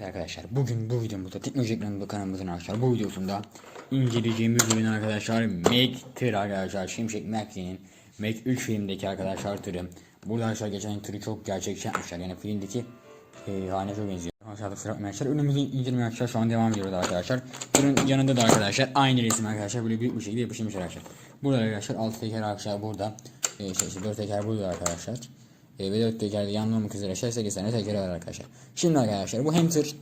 Evet arkadaşlar bugün bu videomuzda teknoloji ekranında kanalımızın arkadaşlar bu videosunda inceleyeceğimiz ürün arkadaşlar Mac tır arkadaşlar Şimşek McLean'in Mac 3 filmdeki arkadaşlar tırı. Burada arkadaşlar geçen tırı çok gerçekçi yapmışlar yani filmdeki e, haline çok benziyor. Aşağıda sıra arkadaşlar ürünümüzü inceleme arkadaşlar şu an devam ediyoruz arkadaşlar. Ürün yanında da arkadaşlar aynı resim arkadaşlar böyle büyük bir şekilde yapıştırmış arkadaşlar. Burada arkadaşlar 6 teker arkadaşlar burada. E, şey, işte 4 teker burada arkadaşlar. E, ve 4 tekerde yanlı olmak üzere 8 tane tekeri var arkadaşlar. Şimdi arkadaşlar bu hem tır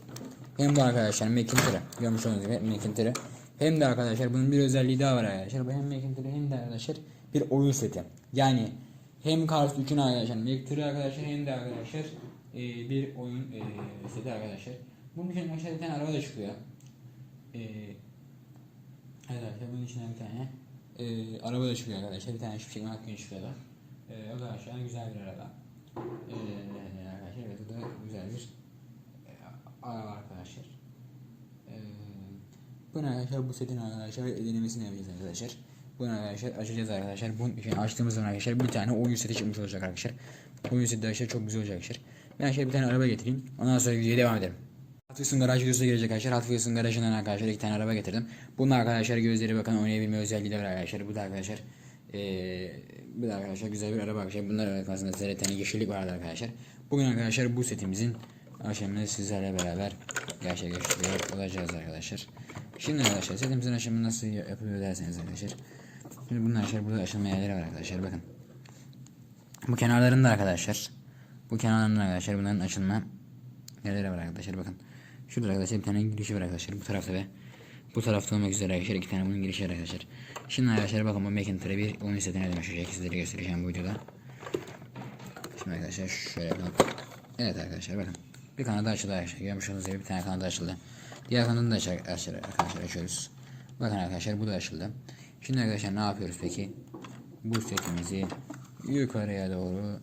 hem bu arkadaşlar Mac'in tırı. Görmüş olduğunuz gibi Mac'in tırı. Hem de arkadaşlar bunun bir özelliği daha var arkadaşlar. Bu hem Mac'in tırı hem de arkadaşlar bir oyun seti. Yani hem Cars 3'ün arkadaşlar tırı arkadaşlar hem de arkadaşlar e, bir oyun e, seti arkadaşlar. Bunun için arkadaşlar bir tane araba da çıkıyor. E, arkadaşlar bunun içinden bir tane e, araba da çıkıyor arkadaşlar. Bir tane şey McQueen çıkıyor da. E, o güzel bir araba. Ee, arkadaşlar evet bu da güzel bir araba arkadaşlar. Ee, bunu arkadaşlar bu setin arkadaşlar denemesini yapacağız arkadaşlar. Bunu arkadaşlar açacağız arkadaşlar. Bunun için açtığımız zaman arkadaşlar bir tane oyun seti çıkmış olacak arkadaşlar. Oyun seti arkadaşlar çok güzel olacak arkadaşlar. Ben şöyle bir tane araba getireyim. Ondan sonra videoya devam edelim. Hot Wheels'ın garaj videosu gelecek arkadaşlar. Hot Wheels'ın garajından arkadaşlar iki tane araba getirdim. Bunun arkadaşlar gözleri bakın oynayabilme özelliği de var arkadaşlar. Bu da arkadaşlar ee, bu da arkadaşlar güzel bir araba arkadaşlar. Bunlar arasında TRT'nin yeşillik vardı arkadaşlar. Bugün arkadaşlar bu setimizin aşamını sizlerle beraber gerçekleştiriyor olacağız arkadaşlar. Şimdi arkadaşlar setimizin aşımı nasıl yapılıyor derseniz arkadaşlar. Şimdi bunlar arkadaşlar burada aşama yerleri var arkadaşlar bakın. Bu kenarlarında arkadaşlar. Bu kenarlarında arkadaşlar bunların açılma yerleri var arkadaşlar bakın. Şurada arkadaşlar bir tane girişi var arkadaşlar bu tarafta ve bu tarafta olmak üzere arkadaşlar iki tane bunun girişi arkadaşlar. Şimdi arkadaşlar bakın bu McIntyre bir oyun setine dönüşecek. Sizlere göstereceğim bu videoda. Şimdi arkadaşlar şöyle yapalım. Evet arkadaşlar bakın. Bir kanadı açıldı arkadaşlar. Görmüş olduğunuz gibi bir tane kanadı açıldı. Diğer kanadını da açar, arkadaşlar açıyoruz. Bakın arkadaşlar bu da açıldı. Şimdi arkadaşlar ne yapıyoruz peki? Bu setimizi yukarıya doğru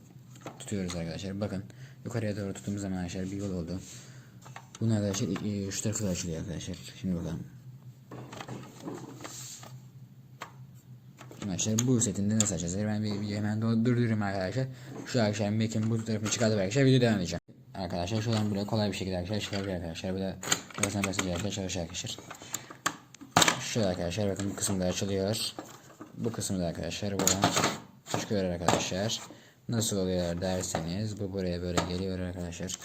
tutuyoruz arkadaşlar. Bakın yukarıya doğru tuttuğumuz zaman arkadaşlar bir yol oldu. Bunu arkadaşlar e, şu tarafı da açılıyor arkadaşlar. Şimdi bakalım. Arkadaşlar bu setinde nasıl açacağız? Ben videoyu hemen durdurayım arkadaşlar. Şu arkadaşlar Mac'in bu tarafını çıkartıp arkadaşlar video devam edeceğim. Arkadaşlar şuradan buraya kolay bir şekilde arkadaşlar çıkabilir arkadaşlar. Bu da burasına basınca arkadaşlar çalışıyor arkadaşlar. Şöyle arkadaşlar bakın bu kısım da açılıyor. Bu kısmı da arkadaşlar buradan çıkıyor arkadaşlar. Nasıl oluyor derseniz bu buraya böyle geliyor arkadaşlar.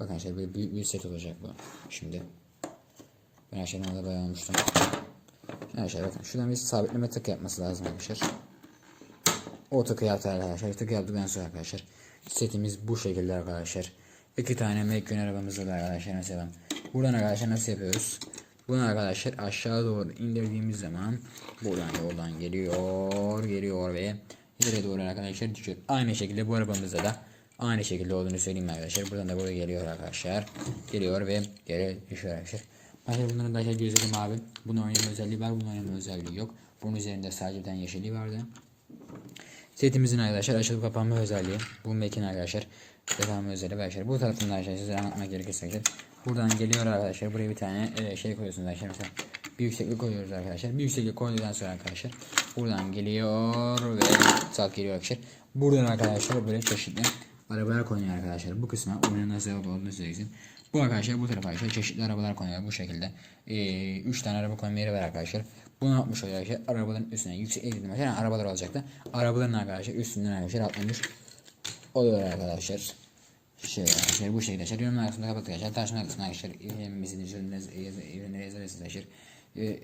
Bakın arkadaşlar bir büyük bir set olacak bu. Şimdi ben aşağıdan da bayağı olmuştum. Arkadaşlar bakın şuradan bir sabitleme tık yapması lazım arkadaşlar. O tıkı yaptı arkadaşlar. Tık yaptıktan sonra arkadaşlar. Setimiz bu şekilde arkadaşlar. İki tane McQueen arabamız var arkadaşlar mesela. Buradan arkadaşlar nasıl yapıyoruz? Bunu arkadaşlar aşağı doğru indirdiğimiz zaman buradan yoldan geliyor, geliyor ve ileri doğru arkadaşlar düşüyor. Aynı şekilde bu arabamızda da aynı şekilde olduğunu söyleyeyim arkadaşlar. Buradan da buraya geliyor arkadaşlar. Geliyor ve geri düşüyor arkadaşlar. Başka bunların da aşağı gözleri mavi. Bunun oynama özelliği var. Bunun oynama özelliği yok. Bunun üzerinde sadece bir tane yeşilliği vardı. Setimizin arkadaşlar açılıp kapanma özelliği. Bu mekin arkadaşlar. Kapanma özelliği arkadaşlar. Bu tarafında arkadaşlar size anlatmak gerekirse arkadaşlar. Buradan geliyor arkadaşlar. Buraya bir tane e, şey koyuyorsunuz arkadaşlar. Mesela bir yükseklik koyuyoruz arkadaşlar. Bir yükseklik koyduktan sonra arkadaşlar. Buradan geliyor ve sağ geliyor arkadaşlar. Buradan arkadaşlar böyle çeşitli arabalar konuyor arkadaşlar. Bu kısma oyunun nasıl olduğunu söyleyeyim. Bu arkadaşlar bu tarafa arkadaşlar çeşitli arabalar konuyor bu şekilde. 3 ee, tane araba koyma yeri var arkadaşlar. Bunu yapmış oluyor arkadaşlar. Arabaların üstüne yüksek eğildim. Yani arabalar olacaktı. Arabaların arkadaşlar üstünden arkadaşlar atlamış oluyor arkadaşlar. Şey arkadaşlar bu şekilde arkadaşlar. Yorumlar kısmında kapattık arkadaşlar. Taşın kısmına arkadaşlar. Mesajın üzerinde yazarız arkadaşlar.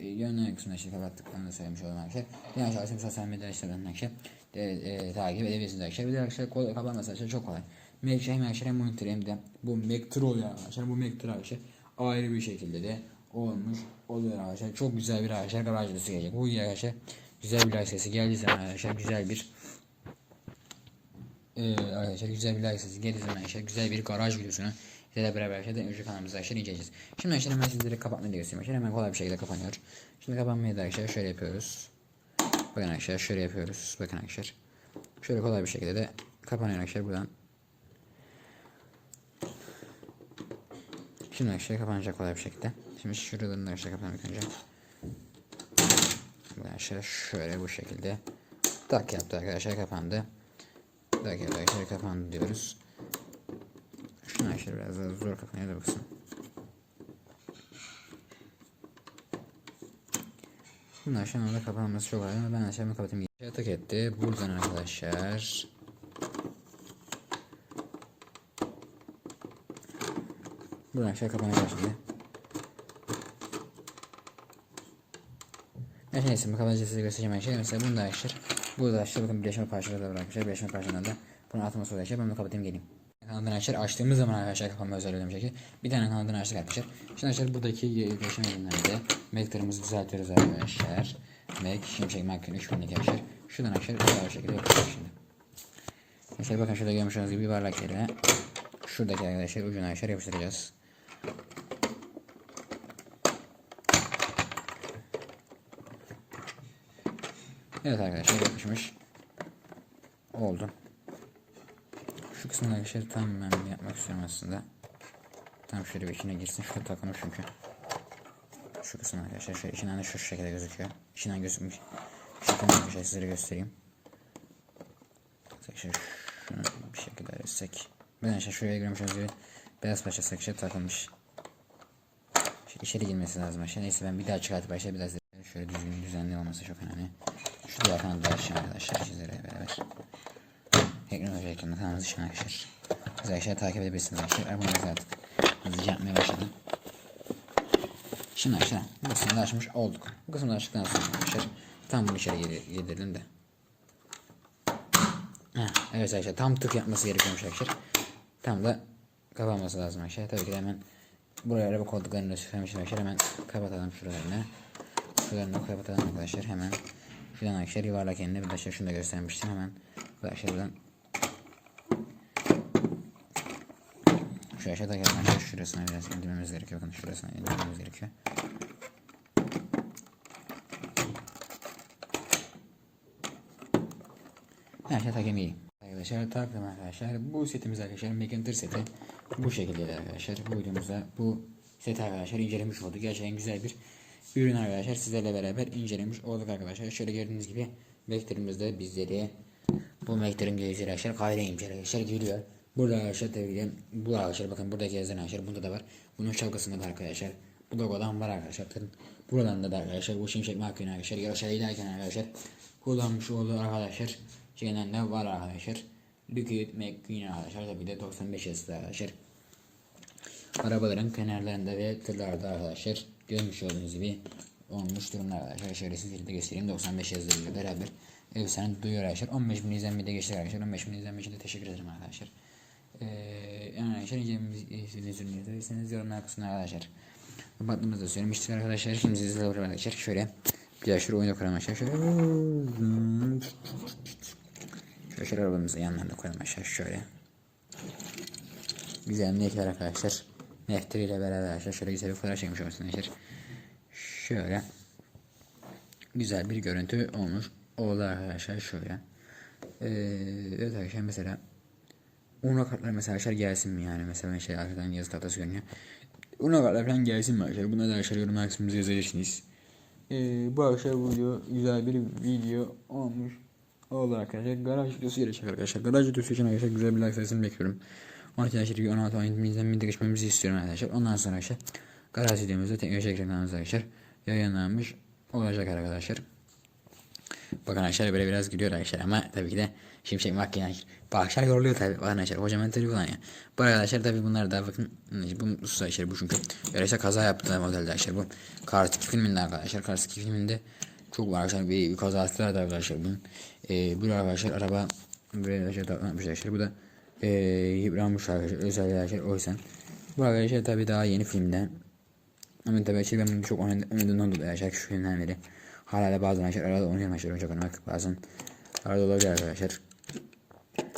Yönler kısmına işte kapattık. Onu da söylemiş oldum arkadaşlar. Yani aşağıda sosyal medya hesaplarından arkadaşlar. E, e, takip edebilirsiniz arkadaşlar. Bir de arkadaşlar kapanması arkadaşlar çok kolay. Arkadaşlar hem monitor de bu Mac Pro oluyor arkadaşlar. Bu Mac Pro arkadaşlar ayrı bir şekilde de olmuş oluyor arkadaşlar. Çok güzel bir arkadaşlar garaj videosu gelecek. Bu arkadaşlar güzel bir like sesi geldiği zaman arkadaşlar güzel bir ee, arkadaşlar güzel bir like sesi geldiği zaman arkadaşlar güzel bir garaj videosunu sizlerle beraber arkadaşlar önce kanalımızda arkadaşlar inceleyeceğiz. Şimdi arkadaşlar hemen sizlere kapatmayı da göstereyim arkadaşlar. Hemen kolay bir şekilde kapanıyor. Şimdi kapanmayı da arkadaşlar şöyle yapıyoruz. Bakın arkadaşlar şöyle yapıyoruz. Bakın arkadaşlar. Şöyle kolay bir şekilde de kapanıyor arkadaşlar buradan. Şimdi aşağı kapanacak kolay bir şekilde. Şimdi şuradan da aşağı kapanmak önce. Buradan aşağı şöyle bu şekilde. Tak yaptı arkadaşlar kapandı. Tak yaptı arkadaşlar kapandı diyoruz. Şunu aşağı biraz daha zor kapanıyor da baksın. Bunun aşağıda kapanması çok kolay ama ben aşağıya kapatayım. Yatak etti. Buradan arkadaşlar Buradan aşağı kapanacak şimdi. Neyse bu kabaca size göstereceğim her şey. Mesela bunu da açtır. Bu da açtır. Bakın birleşme parçaları da bırakmışlar. Birleşme parçalarında bunu atması olacak. Ben bunu kapatayım geleyim. Kanaldan açtır. Açtığımız zaman arkadaşlar kapanma özelliği bir şekilde. Bir tane kanaldan açtık arkadaşlar. Şimdi arkadaşlar buradaki birleşme ürünlerde Mac'lerimizi düzeltiyoruz arkadaşlar. Mac, Şimşek Mac'ın 3000'deki arkadaşlar. Şuradan arkadaşlar bir şekilde yapıyoruz şimdi. Arkadaşlar bakın şurada görmüş olduğunuz gibi yuvarlak yerine şuradaki arkadaşlar ucuna arkadaşlar yapıştıracağız. Evet arkadaşlar yapışmış. Oldu. Şu kısmını arkadaşlar tam ben bir yapmak istiyorum aslında. Tam şöyle bir içine girsin. Şurada takılmış çünkü. Şu kısım arkadaşlar şöyle içinden de şu şekilde gözüküyor. İçinden gözükmüş. Şuradan arkadaşlar sizlere göstereyim. Arkadaşlar şunu bir şekilde etsek. Ben arkadaşlar şuraya görmüş olduğunuz gibi beyaz parçası arkadaşlar takılmış. Şöyle içeri girmesi lazım arkadaşlar. Neyse ben bir daha çıkartıp arkadaşlar biraz şöyle düzgün düzenli olması çok önemli. Şu kanalı da açacağım arkadaşlar sizlere beraber. Hoca ekranında kanalımızı için arkadaşlar. Siz arkadaşlar takip edebilirsiniz arkadaşlar. Abone artık hızlıca yapmaya başladım. Şimdi arkadaşlar bu kısmını da açmış olduk. Bu kısmını da açtıktan sonra arkadaşlar tam bunu içeri yedir- yedirdim de. Heh, evet arkadaşlar tam tık yapması gerekiyormuş arkadaşlar. Tam da kapanması lazım arkadaşlar. Tabii ki de hemen buraya araba koltuklarını da süslemişim arkadaşlar. Hemen kapatalım şuralarını. Şuralarını kapatalım arkadaşlar hemen. Şuradan arkadaşlar yuvarlak yerine bir arkadaşlar şunu da göstermiştim hemen. Arkadaşlar buradan Şu aşağıdaki arkadaşlar şurasına biraz indirmemiz gerekiyor. Bakın şurasına indirmemiz gerekiyor. Her şey takım iyi. Arkadaşlar takım arkadaşlar. Bu setimiz arkadaşlar Meganter seti. Bu şekilde arkadaşlar. Bu videomuzda bu set arkadaşlar incelemiş olduk. Gerçekten güzel bir ürün arkadaşlar. Sizlerle beraber incelemiş olduk arkadaşlar. Şöyle gördüğünüz gibi Mekterimizde bizleri bu Mekterim gelişleri arkadaşlar kaydeymiş arkadaşlar geliyor. Burada arkadaşlar tabii ki bu arkadaşlar bakın buradaki yazan arkadaşlar bunda da var. Bunun şapkasında da arkadaşlar. Bu logodan var arkadaşlar. Bakın buradan da, da arkadaşlar bu şimşek makine arkadaşlar. Yarışa giderken arkadaşlar kullanmış olduğu arkadaşlar şeyden de var arkadaşlar. Liquid McQueen arkadaşlar tabii de 95 yazılı arkadaşlar. Arabaların kenarlarında ve tırlarda arkadaşlar görmüş olduğunuz gibi olmuş durumlar arkadaşlar. Şöyle sizlere göstereyim 95 yazılarıyla beraber efsane duyuyor arkadaşlar. 15 bin izlenmeyi de geçtik arkadaşlar. 15 bin izlenme için de teşekkür ederim arkadaşlar. Ee, yani arkadaşlar ürünü yazabilirsiniz yorumlar kısmına arkadaşlar. Baktığımızda söylemiştik arkadaşlar. Şimdi sizlerle beraber arkadaşlar şöyle bir şuraya oyuna koyalım arkadaşlar. Şöyle Şöyle şöyle arabamızı yanlarına koyalım aşağı şöyle. Güzel niyetler arkadaşlar. Nefteri ile beraber arkadaşlar şöyle güzel bir fotoğraf çekmiş olsun arkadaşlar. Şöyle güzel bir görüntü olmuş oldu arkadaşlar şöyle. Ee, evet arkadaşlar mesela Uno kartlar mesela arkadaşlar gelsin mi yani mesela şey arkadan yazı tahtası görünüyor. Uno kartlar falan gelsin mi arkadaşlar? Buna da arkadaşlar yorumlar kısmınıza yazabilirsiniz. Ee, bu arkadaşlar bu video güzel bir video olmuş oldu arkadaşlar. Garaj videosu gelecek arkadaşlar. Garaj videosu için arkadaşlar güzel bir like sayısını bekliyorum. 12 arkadaşlar 16 17 izlenmeyi de geçmemizi istiyorum arkadaşlar. Ondan sonra arkadaşlar garaj videomuzda teknoloji ekranlarımızda arkadaşlar yayınlanmış olacak arkadaşlar. Bakın arkadaşlar böyle biraz gülüyor arkadaşlar ama tabii ki de şimşek makine arkadaşlar yoruluyor tabii bakın arkadaşlar kocaman teli kullanıyor. Bu arkadaşlar tabii bunlar da bakın bu sus arkadaşlar bu çünkü arkadaşlar kaza yaptı modelde arkadaşlar bu 2 filminde arkadaşlar 2 filminde çok var arkadaşlar bir, bir kazası vardı arkadaşlar bunun. Ee, bu arkadaşlar araba böyle arkadaşlar taklatmış arkadaşlar bu da ee, yıpranmış arkadaşlar özel arkadaşlar o yüzden. Bu arkadaşlar tabii daha yeni filmden ama tabii şey ben çok oynadığım oldu arkadaşlar şu filmden beri. Hala da bazen arkadaşlar arada oynuyorum arkadaşlar oyuncak oynamak bazen arada olabilir arkadaşlar.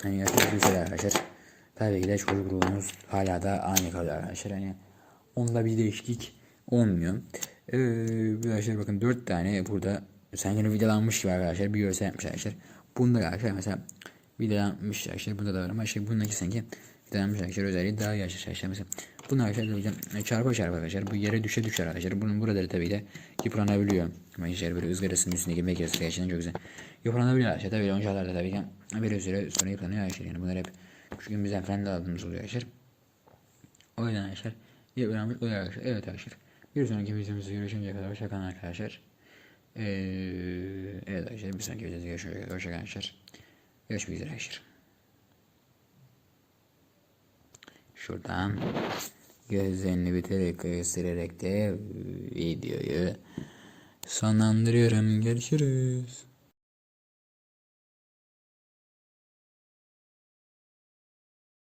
Hani gerçekten güzel arkadaşlar. Tabii ki de çocuk ruhumuz hala da aynı kalıyor arkadaşlar. Hani onda bir değişiklik olmuyor. Ee, arkadaşlar bakın 4 tane burada sanki vidalanmış gibi arkadaşlar bir görsel yapmış arkadaşlar. Bunda arkadaşlar mesela vidalanmış arkadaşlar bunda da var ama şey bundaki sanki vidalanmış arkadaşlar özelliği daha iyi arkadaşlar. Mesela bunu arkadaşlar hocam çarpa çarpa arkadaşlar bu yere düşe düşer arkadaşlar. Bunun buraları tabii de yıpranabiliyor. Ama işte böyle ızgarasının üstüne girmek gerçekten çok güzel. Yıpranabiliyor arkadaşlar. Tabii oyuncaklarda tabii ki bir süre sonra yıpranıyor arkadaşlar. Yani bunlar hep küçüğümüzden falan da aldığımız oluyor arkadaşlar. O yüzden arkadaşlar yıpranmış oluyor arkadaşlar. Evet arkadaşlar. Bir sonraki videomuzda görüşünceye kadar hoşçakalın arkadaşlar. Ee, evet arkadaşlar bir sonraki videoda görüşmek üzere arkadaşlar. Görüşmek üzere arkadaşlar. Şuradan gözlerini biterek göstererek de videoyu sonlandırıyorum. Görüşürüz.